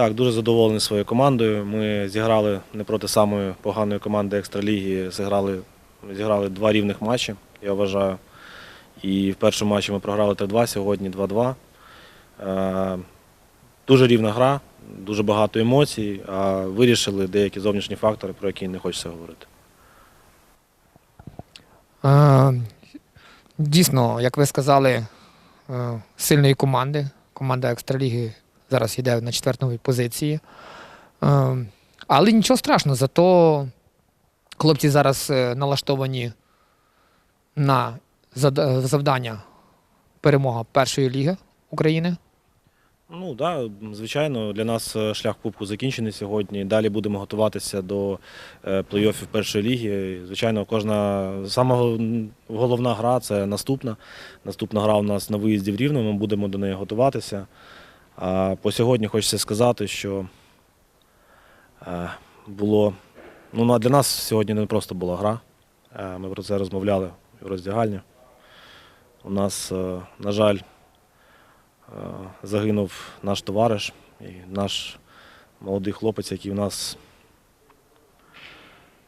Так, дуже задоволений своєю командою. Ми зіграли не проти самої поганої команди екстраліги. Зіграли, зіграли два рівних матчі, я вважаю. І в першому матчі ми програли 3-2, сьогодні 2-2. Е, Дуже рівна гра, дуже багато емоцій, а вирішили деякі зовнішні фактори, про які не хочеться говорити. Е, Дійсно, як ви сказали, е, сильної команди. Команда Екстраліги зараз йде на четвертій позиції. Е, Але нічого страшного, зато хлопці зараз е, налаштовані на завдання перемога першої ліги України. Ну так, да, звичайно, для нас е, шлях Кубку закінчений сьогодні. Далі будемо готуватися до е, плей-оффів першої ліги. Звичайно, кожна сама головна гра це наступна. Наступна гра у нас на виїзді в Рівно, ми будемо до неї готуватися. А по сьогодні хочеться сказати, що е, було. Ну, ну, для нас сьогодні не просто була гра. Е, Ми про це розмовляли в роздягальні. У нас, е, на жаль, загинув наш товариш і наш молодий хлопець, який у нас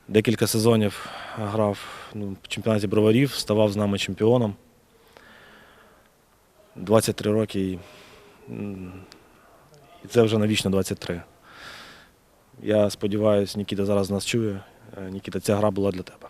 декілька сезонів грав ну, в чемпіонаті броварів, ставав з нами чемпіоном. 23 роки і, і це вже навічно 23. Я сподіваюся, Нікіта зараз нас чує. Е, Нікіта, ця гра була для тебе.